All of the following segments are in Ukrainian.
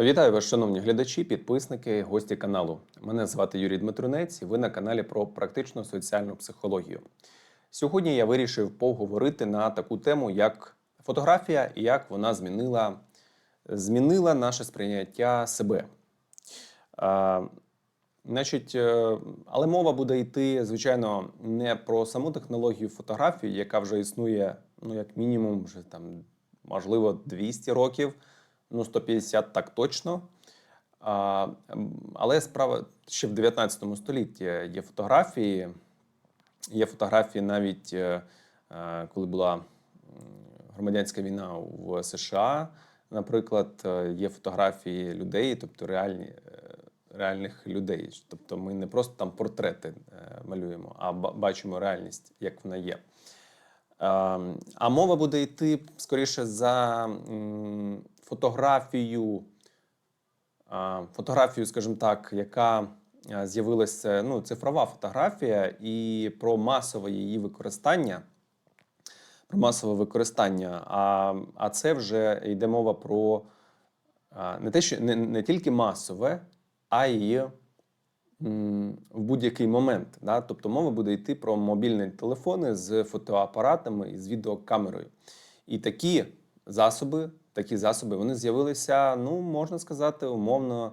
Вітаю вас, шановні глядачі, підписники, гості каналу. Мене звати Юрій Дмитрунець, і ви на каналі про практичну соціальну психологію. Сьогодні я вирішив поговорити на таку тему, як фотографія і як вона змінила, змінила наше сприйняття себе. А, Значить, е, але мова буде йти, звичайно, не про саму технологію фотографії, яка вже існує, ну, як мінімум, вже там, можливо, 200 років, ну, 150 так точно. Але справа ще в 19 столітті є фотографії. Є фотографії навіть е, е, коли була громадянська війна в США, наприклад, е, є фотографії людей, тобто реальні, реальних людей. Тобто ми не просто там портрети малюємо, а бачимо реальність, як вона є. Ем, А мова буде йти скоріше за фотографію, фотографію, скажімо так, яка з'явилася, ну, цифрова фотографія, і про масове її використання. Про масове використання. А, а це вже йде мова про не те, що не, не тільки масове, а й в будь-який момент. Да? Тобто мова буде йти про мобільні телефони з фотоапаратами і з відеокамерою. І такі засоби, такі засоби вони з'явилися, ну можна сказати, умовно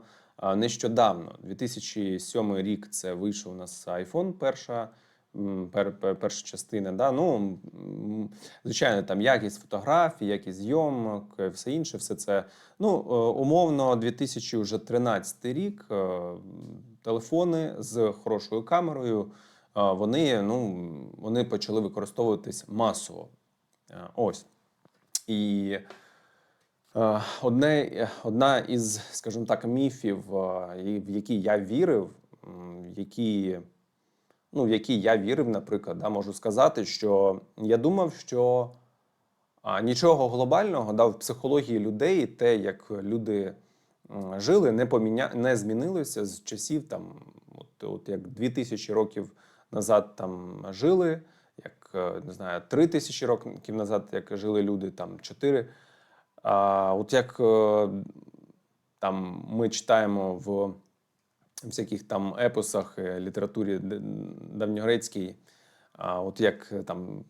нещодавно. 2007 рік це вийшов у нас iPhone, перша. Пер, пер, перша частина, да? ну, звичайно, там якість фотографій, якість зйомок, е, все інше, все це. Ну, е, умовно, 2013 рік е, телефони з хорошою камерою, вони, ну, вони почали використовуватись масово. Ось. І одне, одна із, скажімо так, міфів, е, в які я вірив, які, ну, в які я вірив, наприклад, да, можу сказати, що я думав, що нічого глобального да, в психології людей, те, як люди жили, не поміня... не змінилося з часів там, от, от як 2000 років назад там жили, як е, не знаю, 3000 років назад, як жили люди, там 4. А от як е, там ми читаємо в всяких там епосах, е, літературі давньогрецькій, от як е, там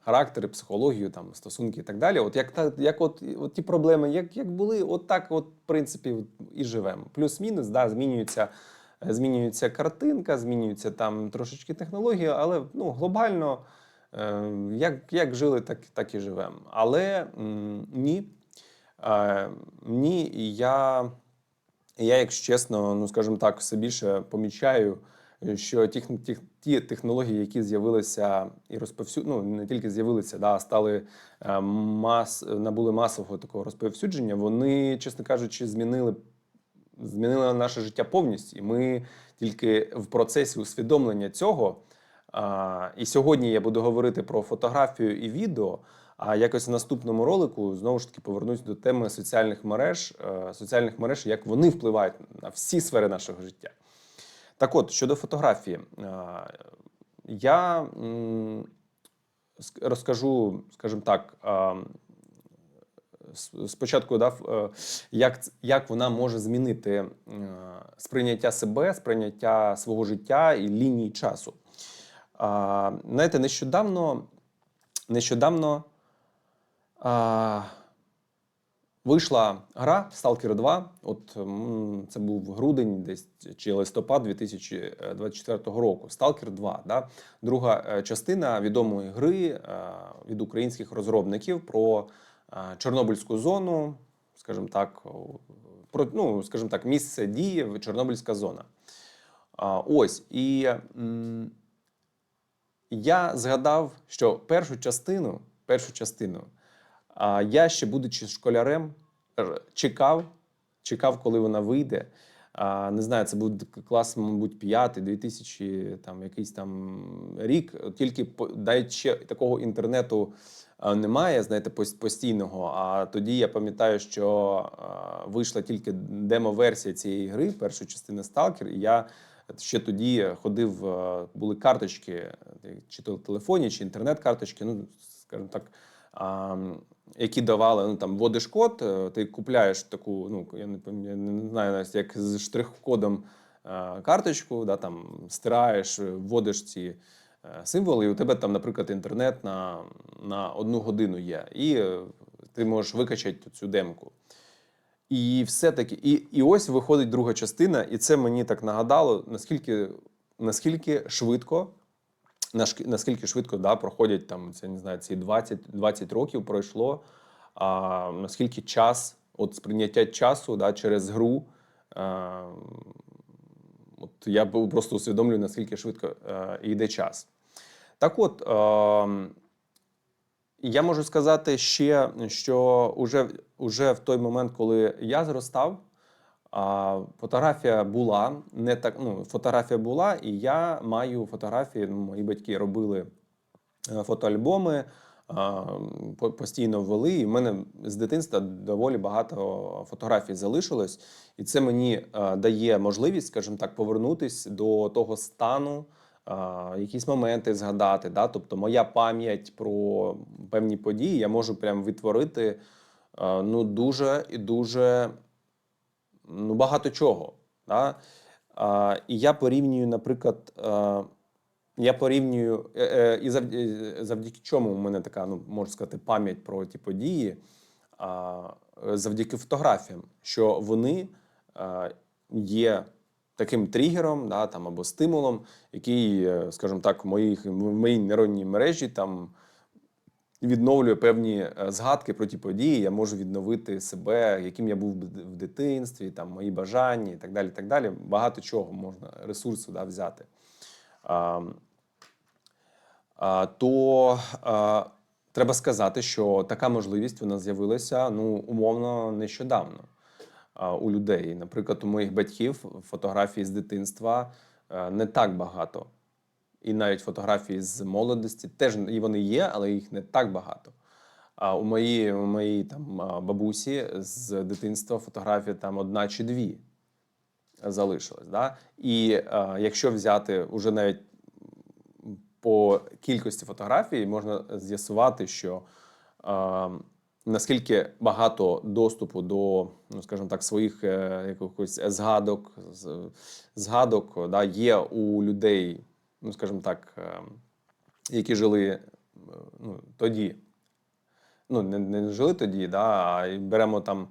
характери, психологію, там стосунки і так далі. От як та як от, от ті проблеми, як, як були, от так, от, в принципі, і живемо. Плюс-мінус, да, змінюється, змінюється картинка, змінюється там трошечки технологія, але ну, глобально. Як, як жили, так, так і живемо. Але ні. Е, ні, я, я, якщо чесно, ну скажімо так, все більше помічаю, що ті, ті, ті технології, які з'явилися і розповсю... ну, не тільки з'явилися, да, стали е, мас... набули масового такого розповсюдження, вони, чесно кажучи, змінили змінили наше життя повністю. І ми тільки в процесі усвідомлення цього. А, і сьогодні я буду говорити про фотографію і відео. А якось в наступному ролику знову ж таки повернусь до теми соціальних мереж, е, соціальних мереж, як вони впливають на всі сфери нашого життя. Так от, щодо фотографії, е, я розкажу, скажімо так, е, спочатку дав, як, як вона може змінити сприйняття себе, сприйняття свого життя і лінії часу. Знаєте, нещодавно, нещодавно а, вийшла гра Stalker 2. От це був грудень, десь чи листопад 2024 року. Stalker 2. Да? Друга е, частина відомої гри е, від українських розробників про е, Чорнобильську зону, скажімо так, про ну, скажімо так, місце дії Чорнобильська зона. Ось і. я згадав, що першу частину, першу частину, а, я ще будучи школярем, чекав, чекав, коли вона вийде. А, не знаю, це був клас, мабуть, п'ятий, 2000, там якийсь там рік. Тільки навіть ще такого інтернету немає, знаєте, постійного. А тоді я пам'ятаю, що а, вийшла тільки демо-версія цієї гри, першої частини Stalker, і я ще тоді ходив, е, були карточки, е, чи то в телефоні, чи інтернет-карточки, ну, скажімо так. Які давали, ну там вводиш код, е, ти купляєш таку, ну я не я не знаю, навіть, як з штрих-кодом е, карточку, да, там стираєш, е, вводиш ці символи, і у тебе там, наприклад, інтернет на, на одну годину є. І ти можеш викачати цю демку. І все-таки, і, і ось виходить друга частина, і це мені так нагадало, наскільки, наскільки швидко, наскільки швидко да, проходять там, це не знаю, ці 20, 20 років пройшло, а наскільки час, от сприйняття часу да, через гру. А, от я просто усвідомлюю, наскільки швидко е, йде час. Так от, е, я можу сказати ще, що уже, уже в той момент, коли я зростав, а, фотографія була не так. Ну, фотографія була, і я маю фотографії. Ну, мої батьки робили е, фотоальбоми, постійно ввели. І в мене з дитинства доволі багато фотографій залишилось. І це мені е, дає можливість, скажімо так, повернутися до того стану, а, якісь моменти згадати. Да? Тобто, моя пам'ять про певні події я можу прям відтворити е, ну, дуже і дуже ну, багато чого. Да? А, і я порівнюю, наприклад, е, я порівнюю, е, е, і завдяки, чому у мене така, ну, можна сказати, пам'ять про ті події, а, завдяки фотографіям, що вони е, є таким тригером да, там, або стимулом, який, скажімо так, в, моїх, в моїй нейронній мережі там, відновлює певні е, згадки про ті події. Я можу відновити себе, яким я був в дитинстві, там, мої бажання і так далі. так далі. Багато чого можна ресурсу да, взяти. А, а, то а, треба сказати, що така можливість вона з'явилася ну, умовно нещодавно у людей. Наприклад, у моїх батьків фотографії з дитинства е, не так багато. І навіть фотографії з молодості теж і вони є, але їх не так багато. А у моїй, у моїй там бабусі з дитинства фотографія там одна чи дві залишилась. Да? І а, якщо взяти уже навіть по кількості фотографій, можна з'ясувати, що а, наскільки багато доступу до, ну скажімо так, своїх е, якихось згадок, згадок да, є у людей, ну скажімо так, е, які жили е, ну, тоді. Ну, не, не жили тоді, да, а беремо там,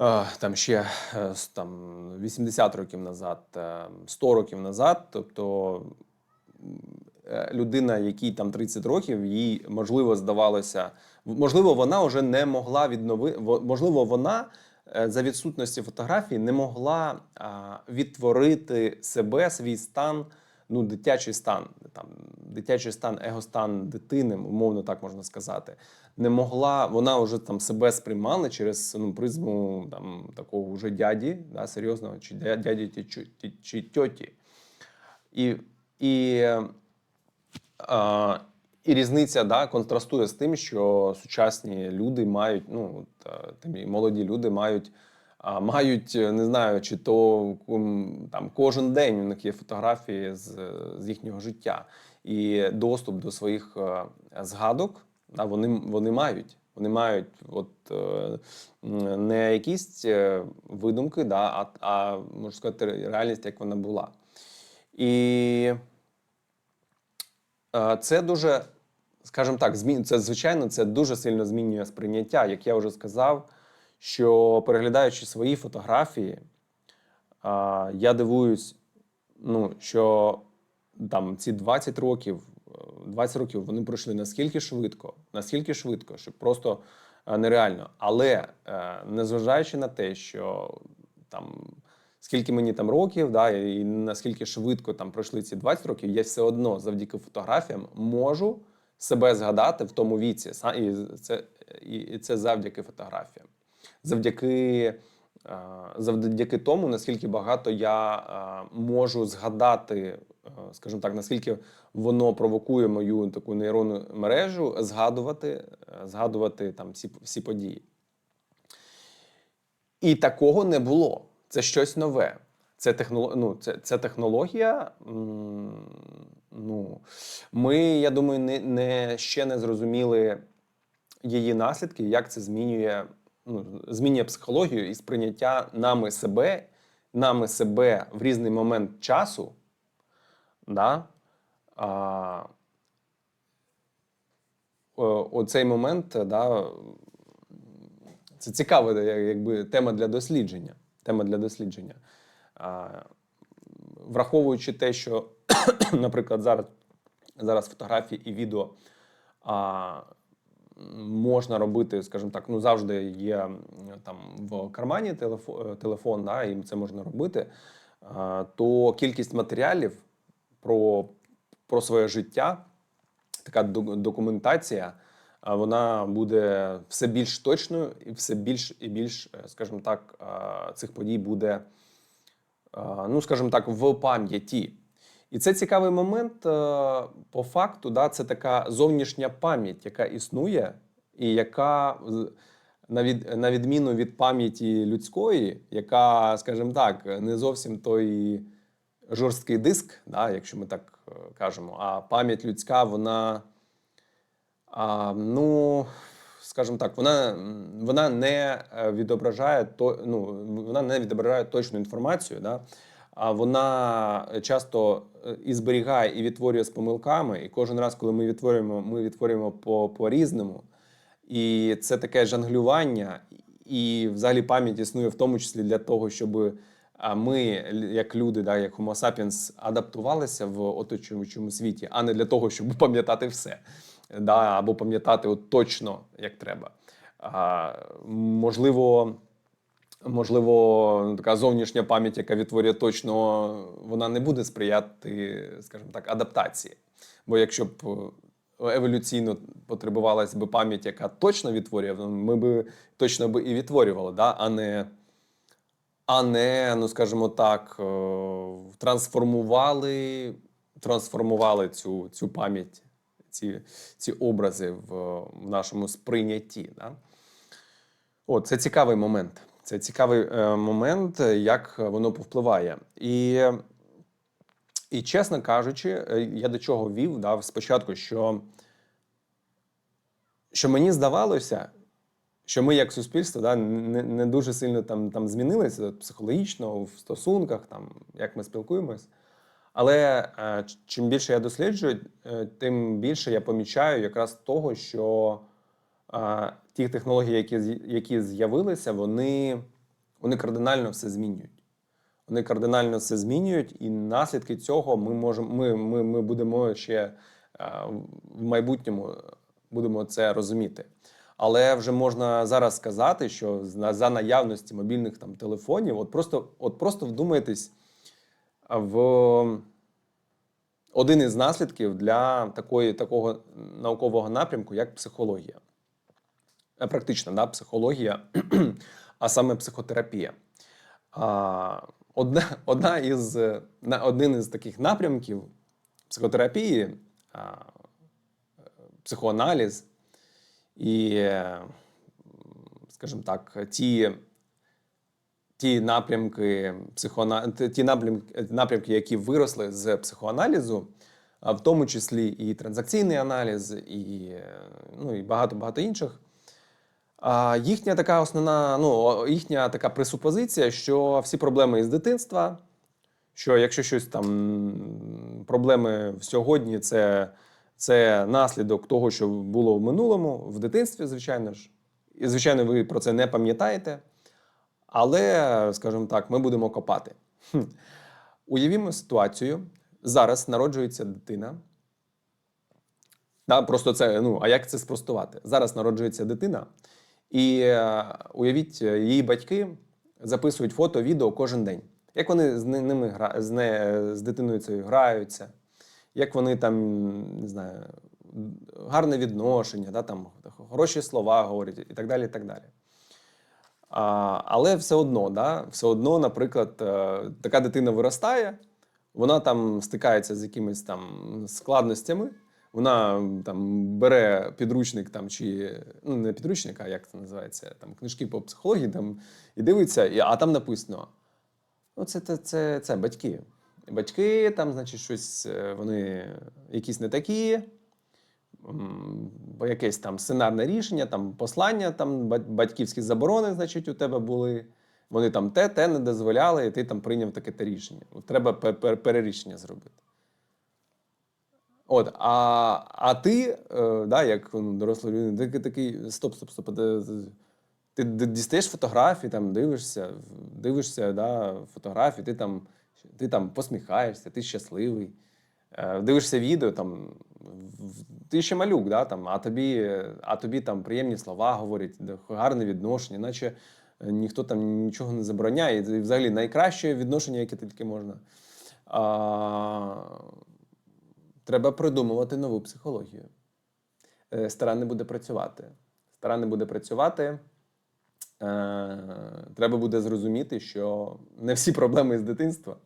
е, там ще там, 80 років назад, е, 100 років назад. Тобто людина, якій там 30 років, їй можливо здавалося, можливо, вона вже не могла відновити, можливо, вона за відсутності фотографії не могла відтворити себе, свій стан, ну, дитячий стан, там, дитячий стан, егостан дитини, умовно так можна сказати. Не могла, вона вже там себе сприймала через ну, призму там, такого вже дяді, да, серйозного, чи дяді чи, чи, тьоті. І, і, а, і різниця да, контрастує з тим, що сучасні люди мають, ну, е, і молоді люди мають, мають, е, не знаю, чи то там, кожен день у них є фотографії з, з їхнього життя. І доступ до своїх е, згадок да, вони, вони мають. Вони мають от, е, не якісь видумки, да, а, а можна сказати, реальність, як вона була. І це дуже, скажімо так, змін... це звичайно, це дуже сильно змінює сприйняття. Як я вже сказав, що переглядаючи свої фотографії, я дивуюсь, ну, що там ці 20 років, е, 20 років вони пройшли наскільки швидко, наскільки швидко, що просто е, нереально. Але е, незважаючи на те, що там скільки мені там років, да, і наскільки швидко там пройшли ці 20 років, я все одно завдяки фотографіям можу себе згадати в тому віці. І це, і це завдяки фотографіям. Завдяки, е, завдяки тому, наскільки багато я е, можу згадати, е, скажімо так, наскільки воно провокує мою таку нейронну мережу, згадувати, згадувати там всі, всі події. І такого не було. Це щось нове. Це, технолог... ну, це, це технологія. Ну, ми, я думаю, не, не, ще не зрозуміли її наслідки, як це змінює, ну, змінює психологію і сприйняття нами себе, нами себе в різний момент часу. Да? А, оцей момент, да, це цікава якби, тема для дослідження. Тема для дослідження. А, враховуючи те, що, наприклад, зараз, зараз фотографії і відео а, можна робити, скажімо так, ну завжди є там в кармані телефон, телефон да, і це можна робити, то кількість матеріалів про, про своє життя, така документація, вона буде все більш точною і все більш і більш, е, скажімо так, цих подій буде ну, скажімо так, в пам'яті. І це цікавий момент. е, По факту, да, це така зовнішня пам'ять, яка існує, і яка на, від, на відміну від пам'яті людської, яка, скажімо так, не зовсім той жорсткий диск, да, якщо ми так е, кажемо, а пам'ять людська, вона. А, ну, скажімо так, вона, вона не е, відображає то, ну, вона не відображає точну інформацію, да? А вона часто е, і зберігає, і відтворює з помилками. І кожен раз, коли ми відтворюємо, ми відтворюємо по, по-різному. І це таке жонглювання, і взагалі пам'ять існує в тому числі для того, щоб ми, як люди, да, як Homo sapiens, адаптувалися в оточуючому світі, а не для того, щоб пам'ятати все, да, або пам'ятати от точно як треба. А, можливо, можливо, така зовнішня пам'ять, яка відтворює точно, вона не буде сприяти, скажімо так, адаптації. Бо якщо б е, еволюційно потребувалась би пам'ять, яка точно відтворює, ну, ми би точно би і відтворювали, да? а не, а не, ну скажімо так, е, трансформували, трансформували цю, цю пам'ять, ці, ці образи в, в нашому сприйнятті. Да? О, це цікавий момент. Це цікавий е, момент, е, як воно повпливає. І, і чесно кажучи, е, я до чого вів да, спочатку, що, що мені здавалося, що ми як суспільство да, не, не дуже сильно там, там змінилися психологічно в стосунках, там, як ми спілкуємось. Але е, чим більше я досліджую, е, тим більше я помічаю якраз того, що ті технології, які, які з'явилися, вони, вони кардинально все змінюють. Вони кардинально все змінюють, і наслідки цього ми можемо, ми, ми, ми будемо ще в майбутньому будемо це розуміти. Але вже можна зараз сказати, що за за наявності мобільних там телефонів, от просто, от просто вдумайтесь в один із наслідків для такої, такого наукового напрямку, як психологія. Е, Практична да, психологія, а саме психотерапія. Одна, одна із, один із таких напрямків психотерапії, психоаналіз і, скажімо так, ті, ті напрямки, психоана... ті напрямки, напрямки, які виросли з психоаналізу, в тому числі і транзакційний аналіз, і, ну, і багато багато інших. Їхня така основна, ну їхня така пресупозиція, що всі проблеми із дитинства, що якщо щось там проблеми в сьогодні, це, це наслідок того, що було в минулому, в дитинстві, звичайно ж. І, звичайно, ви про це не пам'ятаєте. Але, скажімо так, ми будемо копати. Хм. Уявімо ситуацію. Зараз народжується дитина. Да, просто це, ну, а як це спростувати? Зараз народжується дитина, і е, уявіть, е, її батьки записують фото, відео кожен день. Як вони з ними гра... з, не... з дитиною цією граються, як вони там, не знаю, гарне відношення, да, там, хороші слова говорять і так далі. І так далі. А, але все одно, да, все одно, наприклад, е, така дитина виростає, вона там стикається з якимись там складностями. Вона там бере підручник там чи ну не підручник, а як це називається, там книжки по психології там і дивиться, і, а там написано: ну, це, це, це, це батьки. Батьки там, значить, щось е, вони якісь не такі, бо якесь там сценарне рішення, там послання, там батьківські заборони, значить, у тебе були. Вони там те, те не дозволяли, і ти там прийняв таке те рішення. Треба пе- пе- перерішення зробити. От, а, а ти, е, да, як ну, доросла людина, ти такий стоп, стоп, стоп. з- Ти дістаєш фотографії, там дивишся, дивишся да, фотографії, ти там, ти там посміхаєшся, ти щасливий. Е, Дивишся відео, там, ти ще малюк, да, там, а, тобі, а тобі там приємні слова говорять, гарне відношення, наче е, ніхто там нічого не забороняє. І взагалі найкраще відношення, яке тільки можна. А, треба придумувати нову психологію. Е, Стара не буде працювати. Стара не буде працювати. Е, Треба буде зрозуміти, що не всі проблеми з дитинства.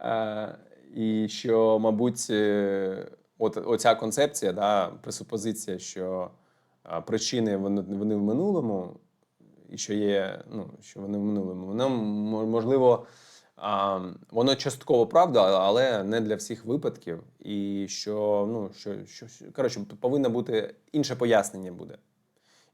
Е, І що, мабуть, от оця концепція, да, пресупозиція, що причини вони, вони в минулому, і що є, ну, що вони в минулому, воно м- можливо, а, воно частково правда, але не для всіх випадків. І що, ну, що, що, коротше, повинно бути інше пояснення буде.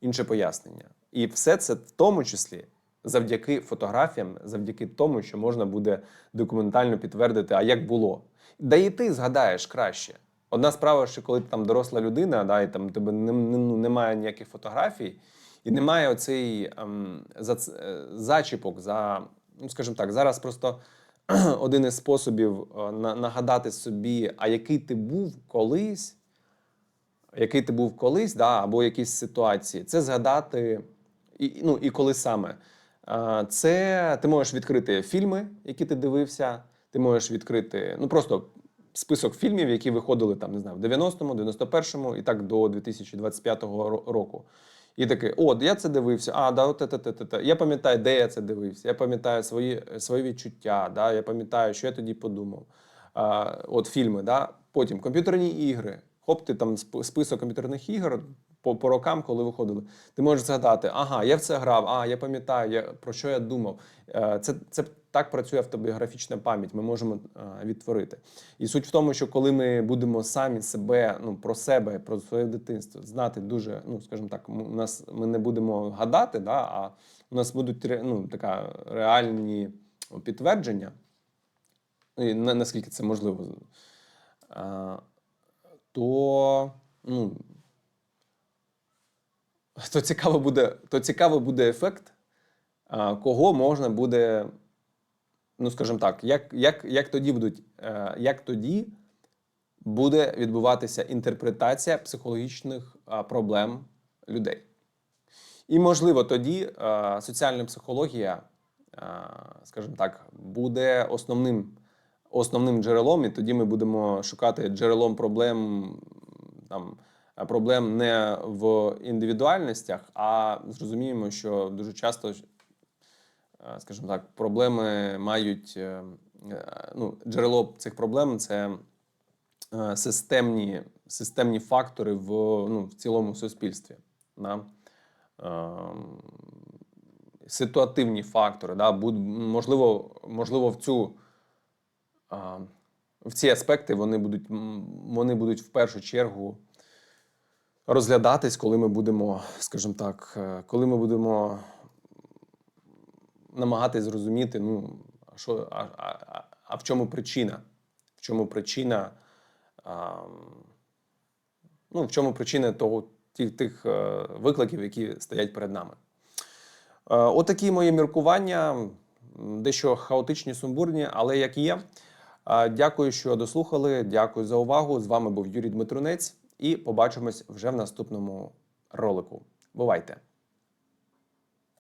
Інше пояснення. І все це в тому числі завдяки фотографіям, завдяки тому, що можна буде документально підтвердити, а як було. Да і ти згадаєш краще. Одна справа, що коли ти там доросла людина, да, і там тебе не, не- ну, немає ніяких фотографій, і немає оцей ем, зац- е, зачіпок за, ну скажімо так, зараз просто один із способів е, нагадати собі, а який ти був колись, який ти був колись, да, або якісь ситуації, це згадати, і, ну, і коли саме. Це ти можеш відкрити фільми, які ти дивився, ти можеш відкрити ну просто список фільмів, які виходили там, не знаю, в 90-му, 91-му і так до 2025 року. І такий, от, я це дивився, а, да, от, та, та, та, те. Я пам'ятаю, де я це дивився, я пам'ятаю свої, свої відчуття, да, я пам'ятаю, що я тоді подумав. А, от фільми, да. потім комп'ютерні ігри. Хоп, ти там сп- список комп'ютерних ігор по, по рокам, коли виходили. Ти можеш згадати, ага, я в це грав, а я пам'ятаю, я, про що я думав. Е, Це, це так працює автобіографічна пам'ять. Ми можемо е, відтворити. І суть в тому, що коли ми будемо самі себе, ну про себе, про своє дитинство знати дуже, ну скажімо так, у нас ми не будемо гадати, да, а у нас будуть ну, така реальні підтвердження. І наскільки це можливо. То, ну, то цікаво буде, то цікаво буде ефект, кого можна буде, ну скажімо так, як, як, як тоді будуть, е, як тоді буде відбуватися інтерпретація психологічних проблем людей. І, можливо, тоді е, соціальна психологія, е, скажімо так, буде основним, основним джерелом, і тоді ми будемо шукати джерелом проблем, там, проблем не в індивідуальностях, а зрозуміємо, що дуже часто, е, скажімо так, проблеми мають е, е, ну, джерело цих проблем це е, системні, системні фактори в, ну, в цілому суспільстві. Да? Ситуативні фактори, да, можливо, можливо, в цю в ці аспекти вони будуть, вони будуть в першу чергу розглядатись, коли ми будемо, скажімо так, е, коли ми будемо намагатись зрозуміти, ну, що, а, а, а- в чому причина? В чому причина? А, ну, в чому причина того, тих, тих е, викликів, які стоять перед нами. Е, Отакі мої міркування, дещо хаотичні, сумбурні, але як є. Дякую, що дослухали. Дякую за увагу. З вами був Юрій Дмитрунець, і побачимось вже в наступному ролику. Бувайте!